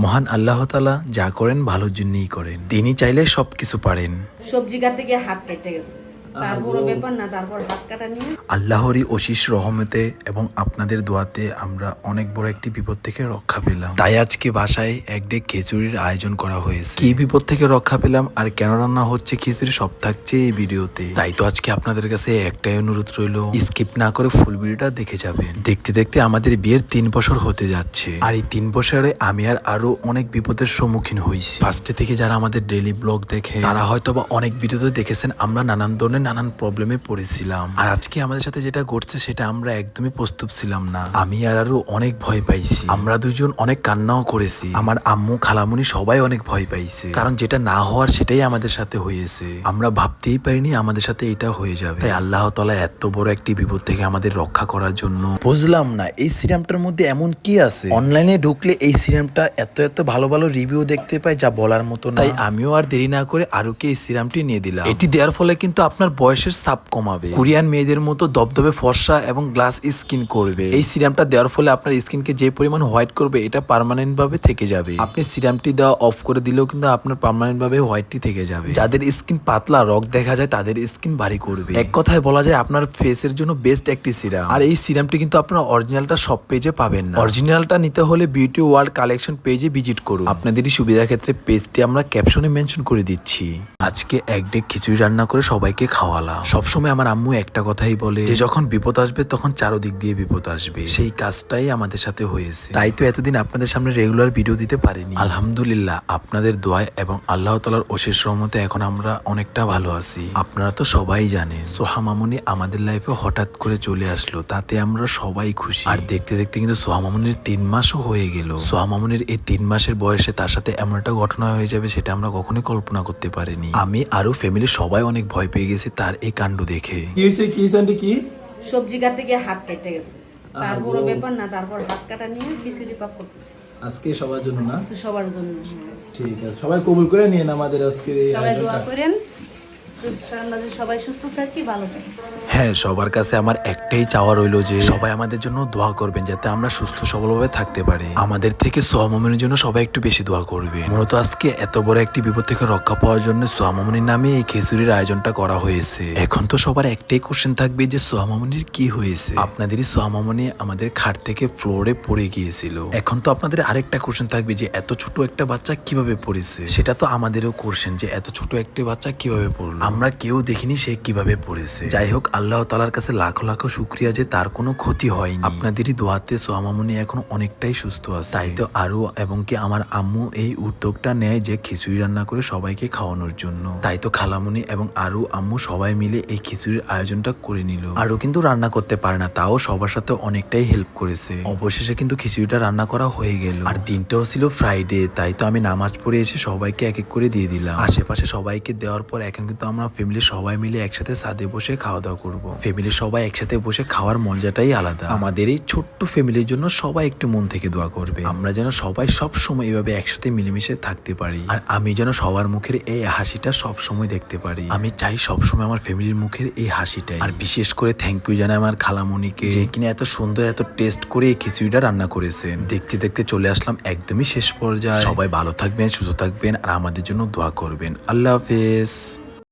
মহান আল্লাহ তালা যা করেন ভালোর জন্যই করেন। তিনি চাইলে সব কিছু পারেন। সবজি গাছ থেকে হাত কেটে গেছে। আল্লাহরই অশিস রহমতে এবং আপনাদের দোয়াতে আমরা অনেক বড় একটি বিপদ থেকে রক্ষা পেলাম। তাই আজকে বাসায় এক ডে খিচুড়ির আয়োজন করা হয়েছে। কি বিপদ থেকে রক্ষা পেলাম আর কেন রান্না হচ্ছে খিচুড়ি সব থাকছে এই ভিডিওতে। তাই তো আজকে আপনাদের কাছে একটাই অনুরোধ রইল স্কিপ না করে ফুল ভিডিওটা দেখে যাবেন। দেখতে দেখতে আমাদের বিয়ের তিন বছর হতে যাচ্ছে। আর এই তিন বছরে আমি আর আরও অনেক বিপদের সম্মুখীন হয়েছি। ফার্স্টে থেকে যারা আমাদের ডেলি ব্লগ দেখে তারা হয়তো বা অনেক ভিডিওতে দেখেছেন আমরা নানান ধরনের নানান প্রবলেমে পড়েছিলাম। আর আজকে আমাদের সাথে যেটা ঘটছে সেটা আমরা একদমই প্রস্তুত ছিলাম না। আমি আর আরও অনেক ভয় পাইছি। আমরা দুজন অনেক কান্নাও করেছি। আমার আম্মু খালামুনি সবাই অনেক ভয় পাইছে। কারণ যেটা না হওয়ার সেটাই আমাদের সাথে হয়েছে। আমরা ভাবতেই পারিনি আমাদের সাথে এটা হয়ে যাবে। তাই আল্লাহ তালা এত বড় একটি বিপদ থেকে আমাদের রক্ষা করার জন্য বুঝলাম না এই সিরামটার মধ্যে এমন কি আছে? অনলাইনে ঢুকলে এই সিরামটা এত এত ভালো ভালো রিভিউ দেখতে পাই যা বলার মতো না। তাই আমিও আর দেরি না করে আরুকে এই সিরামটি নিয়ে দিলাম। এটি দেওয়ার ফলে কিন্তু আপনার বয়সের সাপ কমাবে। কোরিয়ান মেয়েদের মতো দবদবে ফর্সা এবং গ্লাস স্কিন করবে। এই সিরামটা দেওয়ার ফলে আপনার স্কিনকে যে পরিমাণ হোয়াইট করবে, এটা পার্মানেন্ট ভাবে থেকে যাবে। আপনি সিরামটি দেওয়া অফ করে দিলেও কিন্তু আপনার পার্মানেন্ট ভাবে হোয়াইটটি থেকে যাবে। যাদের স্কিন পাতলা রক দেখা যায়, তাদের স্কিন ভারী করবে। এক কথায় বলা যায়, আপনার ফেসের জন্য বেস্ট একটি সিরাম। আর এই সিরামটি কিন্তু আপনার অরিজিনালটা সব পেজে পাবেন না। অরিজিনালটা নিতে হলে বিউটি ওয়ার্ল্ড কালেকশন পেজে ভিজিট করুন। আপনাদেরই সুবিধার ক্ষেত্রে পেজটি আমরা ক্যাপশনে মেনশন করে দিচ্ছি। আজকে এক ডেক খিচুড়ি রান্না করে সবাইকে খাওয়ালাম। সবসময় আমার আম্মু একটা কথাই বলে, যে যখন বিপদ আসবে, তখন চারোদিক দিয়ে বিপদ আসবে। সেই কাজটাই আমাদের সাথে হয়েছে। তাই তো এতদিন আপনাদের সামনে রেগুলার ভিডিও দিতে পারিনি। আলহামদুলিল্লাহ, আপনাদের দোয়ায় এবং আল্লাহ তালার অশেষ রহমতে এখন আমরা অনেকটা ভালো আছি। আপনারা তো সবাই জানেন, সোহা মামুনি আমাদের লাইফে হঠাৎ করে চলে আসলো। তাতে আমরা সবাই খুশি। আর দেখতে দেখতে কিন্তু সোহা মামুনির তিন মাসও হয়ে গেল। সোহা মামুনির এই তিন মাসের বয়সে তার সাথে এমন একটা ঘটনা হয়ে যাবে, সেটা আমরা কখনোই কল্পনা করতে পারিনি। আমি আরও ফ্যামিলির সবাই অনেক ভয় পেয়ে গেছি তার এই কাণ্ড দেখে। কি হয়েছে? কি হয়েছে কি? সবজি কাটতে গিয়ে হাত কেটে গেছে। তারপর ব্যাপার না তারপর হাত কাটা নিয়ে খিচুড়ি পাক করতেছে। আজকে সবার জন্য না? সবার জন্য। ঠিক আছে সবাই কবুল করে নিন আমাদের আজকে সবাই দোয়া করেন। হ্যাঁ সবার কাছে আমার একটাই চাওয়া রইল যে সবাই আমাদের জন্য দোয়া করবেন যাতে আমরা সুস্থ সবলভাবে থাকতে পারি। আমাদের থেকে সোহামনের জন্য সবাই একটু বেশি দোয়া করবে মূলত আজকে এত বড় একটি বিপদ থেকে রক্ষা পাওয়ার জন্য সোহামনির নামে এই খিচুড়ির আয়োজনটা করা হয়েছে। এখন তো সবার একটাই কোশ্চেন থাকবে যে সোহামনির কি হয়েছে? আপনাদেরই সোহামনি আমাদের খাট থেকে ফ্লোরে পড়ে গিয়েছিল। এখন তো আপনাদের আরেকটা কোশ্চেন থাকবে যে এত ছোট একটা বাচ্চা কীভাবে পড়েছে? সেটা তো আমাদেরও কোশ্চেন যে এত ছোট একটা বাচ্চা কীভাবে পড়ল? আমরা কেউ দেখিনি সে কীভাবে পড়েছে। যাই হোক আল্লাহ তালার কাছে লাখো লাখো শুক্রিয়া যে তার কোনো ক্ষতি হয়নি। আপনাদেরই দোয়াতে সোহামামনি এখন অনেকটাই সুস্থ আছে। তাই তো আরও এবং কি আমার আম্মু এই উদ্যোগটা নেয় যে খিচুড়ি রান্না করে সবাইকে খাওয়ানোর জন্য। তাই তো খালামুনি এবং আরু আম্মু সবাই মিলে এই খিচুড়ির আয়োজনটা করে নিল। আরও কিন্তু রান্না করতে পারে না, তাও সবার সাথে অনেকটাই হেল্প করেছে। অবশেষে কিন্তু খিচুড়িটা রান্না করা হয়ে গেল। আর দিনটাও ছিল ফ্রাইডে তাই তো আমি নামাজ পড়ে এসে সবাইকে এক এক করে দিয়ে দিলাম। আশেপাশে সবাইকে দেওয়ার পর এখন কিন্তু আমরা ফ্যামিলির সবাই মিলে একসাথে সাদে বসে খাওয়া দাওয়া করব। ফ্যামিলি সবাই একসাথে বসে খাওয়ার মজাটাই আলাদা। আমাদের এই ছোট্ট ফ্যামিলির জন্য সবাই একটু মন থেকে দোয়া করবে। আমরা যেন সবাই সব সময় এভাবে একসাথে মিলেমিশে থাকতে পারি। আর আমি যেন সবার মুখের এই হাসিটা সব সময় দেখতে পারি। আমি চাই সব সময় আমার ফ্যামিলির মুখের এই হাসিটাই। আর বিশেষ করে থ্যাংক ইউ জানাই আমার খালামণিকে, যে কিনা এত সুন্দর এত টেস্ট করে এই খিচুড়িটা রান্না করেছেন। দেখতে দেখতে চলে আসলাম একদমই শেষ পর্যায়ে। সবাই ভালো থাকবেন, সুস্থ থাকবেন, আর আমাদের জন্য দোয়া করবেন। আল্লাহ হাফেজ।